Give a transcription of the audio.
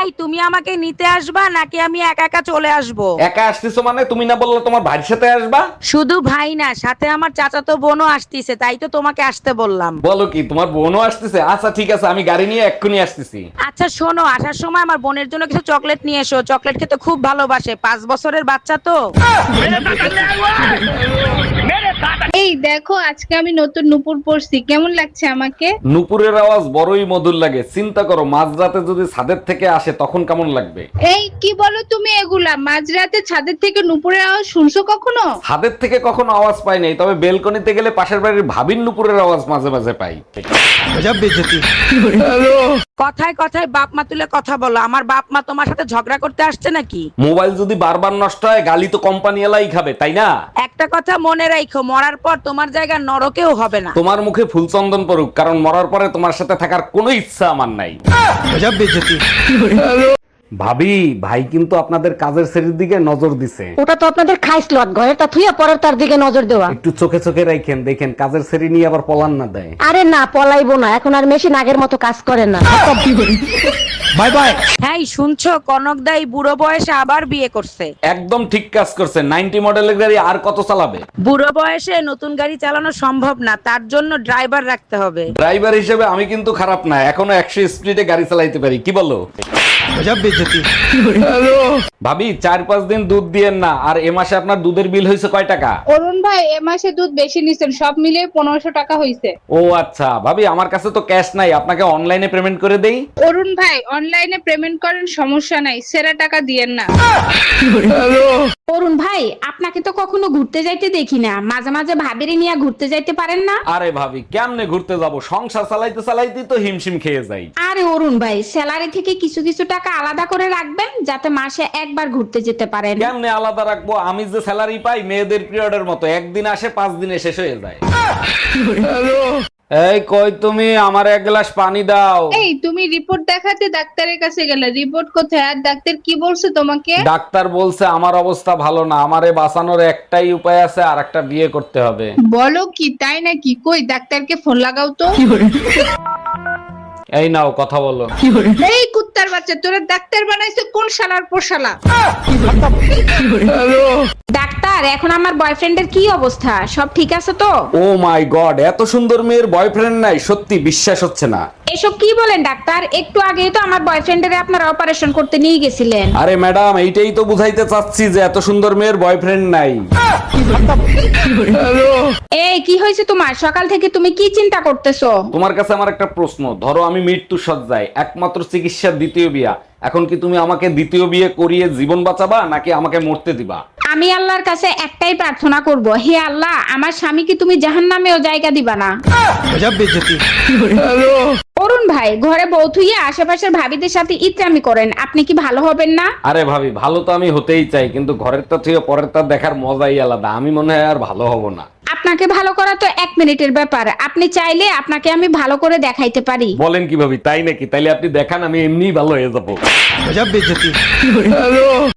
এই তুমি আমাকে নিতে আসবা নাকি আমি একা একা চলে আসব? একা আসতেছো মানে? তুমি না বললে তোমার ভাইয়ের সাথে আসবা? শুধু ভাই না সাথে আমার চাচাতো বোনও আসতিছে তাই তো তোমাকে আসতে বললাম। বলো কি তোমার বোনও আসতেছে? আচ্ছা ঠিক আছে আমি গাড়ি নিয়ে এক্ষুনি আসতেছি। আচ্ছা শোনো আসার সময় আমার বোনের জন্য কিছু চকলেট নিয়ে এসো। চকলেট খেতে খুব ভালোবাসে পাঁচ বছরের বাচ্চা তো। এই দেখো আজকে আমি নতুন নুপুর পরছি। কেমন লাগছে আমাকে? নুপুরের আওয়াজ বড়ই মধুর লাগে। চিন্তা করো মাঝরাতে যদি ছাদের থেকে আসে তখন কেমন লাগবে? এই কি বলো তুমি এগুলা? মাঝরাতে ছাদের থেকে নুপুরের আওয়াজ শুনছো কখনো? ছাদের থেকে কখনো আওয়াজ পাই নাই তবে বেলকনিতে গেলে পাশের বাড়ির ভাবির নুপুরের আওয়াজ মাঝে মাঝে পাই। কথায় কথায় বাপ মা তুলে কথা বলো। আমার বাপ মা তোমার সাথে ঝগড়া করতে আসছে নাকি? মোবাইল যদি বারবার নষ্ট হয় গালি তো কোম্পানি এলাই খাবে তাই না? একটা কথা মনে রাখো মরার পর তোমার জায়গা নরকেও হবে না। তোমার মুখে ফুল চন্দন পড়ুক কারণ মরার পরে তোমার সাথে থাকার কোনো ইচ্ছা আমার নাই। ভাবি ভাই কিন্তু আপনাদের কাজের শ্রেণির দিকে নজর দিছে। ওটা তো আপনাদের খাইসলত ঘরের তা থুইয়া পরের তার দিকে নজর দেওয়া। একটু চোখে চোখে রাখেন দেখেন কাজের শ্রেণি নিয়ে আবার পলান না দেয়। আরে না পলাইবো না এখন আর মেশিন আগের মতো কাজ করে না। Bye bye. হ্যাঁ শুনছো কনক দাই বুড়ো বয়সে আবার বিয়ে করছে। একদম ঠিক কাজ করছে নাইনটি মডেলের গাড়ি আর কত চালাবে? বুড়ো বয়সে নতুন গাড়ি চালানো সম্ভব না তার জন্য ড্রাইভার রাখতে হবে। ড্রাইভার হিসেবে আমি কিন্তু খারাপ না এখনও একশো স্পিডে গাড়ি চালাইতে পারি কি বলো? ভাবি চার পাঁচ দিন দুধ দিয়েন না আর এ মাসে আপনার দুধের বিল হয়েছে কয় টাকা? অরুণ ভাই এ মাসে দুধ বেশি নিছেন সব মিলিয়ে পনেরোশো টাকা হইছে। ও আচ্ছা ভাবি আমার কাছে তো ক্যাশ নাই আপনাকে অনলাইনে পেমেন্ট করে দেই? অরুণ ভাই অনলাইনে পেমেন্ট করেন সমস্যা নাই সেরা টাকা দিয়েন না। অরুণ ভাই আপনাকে তো কখনো ঘুরতে যাইতে দেখি না মাঝে মাঝে ভাবিরে নিয়ে ঘুরতে যাইতে পারেন না? আরে ভাবি কেমনে ঘুরতে যাব? সংসার চালাইতে চালাইতেই তো হিমশিম খেয়ে যাই। আরে অরুণ ভাই স্যালারি থেকে কিছু কিছু টাকা আলাদা করে রাখবেন যাতে মাসে একবার ঘুরতে যেতে পারেন। কেমনে আলাদা রাখব? আমি যে স্যালারি পাই মেয়েদের পিরিয়ডের মতো একদিন আসে পাঁচ দিনে শেষ হয়ে যায়। এই কই তুমি? আমার এক গ্লাস পানি দাও। এই তুমি রিপোর্ট দেখাতে ডাক্তারের কাছে গেলে রিপোর্ট কোথায়? আর ডাক্তার কি বলছে তোমাকে? ডাক্তার বলছে আমার অবস্থা ভালো না আমারে বাঁচানোর একটাই উপায় আছে আর একটা বিয়ে করতে হবে। বলো কি তাই নাকি? কই ডাক্তারকে ফোন লাগাও তো। এই নাও কথা বলো। এই কুত্তার বাচ্চা তোরা ডাক্তার বানাইছে কোন শালার পোশালা? ডাক্তার এখন আমার বয়ফ্রেন্ডের কি অবস্থা? সব ঠিক আছে তো? ও মাই গড এত সুন্দর মেয়ের বয়ফ্রেন্ড নাই সত্যি বিশ্বাস হচ্ছে না। এসব কি বলেন ডাক্তার? একটু আগেই তো আমার বয়ফ্রেন্ডের আপনারা অপারেশন করতে নিয়ে গেছিলেন। আরে ম্যাডাম এইটাই তো বুঝাইতে চাচ্ছি যে এত সুন্দর মেয়ের বয়ফ্রেন্ড নাই। এই কি হয়েছে তোমার? সকাল থেকে তুমি কি চিন্তা করতেছো? তোমার কাছে আমার একটা প্রশ্ন। ধরো আমি মৃত্যু সজ্জায় একমাত্র চিকিৎসার দ্বিতীয় বিয়া। এখন কি তুমি আমাকে দ্বিতীয় বিয়ে করিয়ে জীবন বাঁচাবা নাকি আমাকে মরতে দিবা? আমি আল্লাহর কাছে একটাই প্রার্থনা করব হে আল্লাহ আমার স্বামীকে তুমি জাহান্নামেও জায়গা দিবা না। ভাই ঘরে বউ থুইয়া আশেপাশের ভাবিদের সাথে ইত্রামি করেন আপনি কি ভালো হবেন না? আরে ভাবি ভালো তো আমি হতেই চাই কিন্তু ঘরের তা থেকে পরের তা দেখার মজাই আলাদা আমি মনে হয় আর ভালো হব না। আপনাকে ভালো করা তো এক মিনিটের ব্যাপার আপনি চাইলে আপনাকে আমি ভালো করে দেখাইতে পারি। বলেন কি ভাবি তাই নাকি? তাইলে আপনি দেখান আমি এমনিই ভালো হয়ে যাব।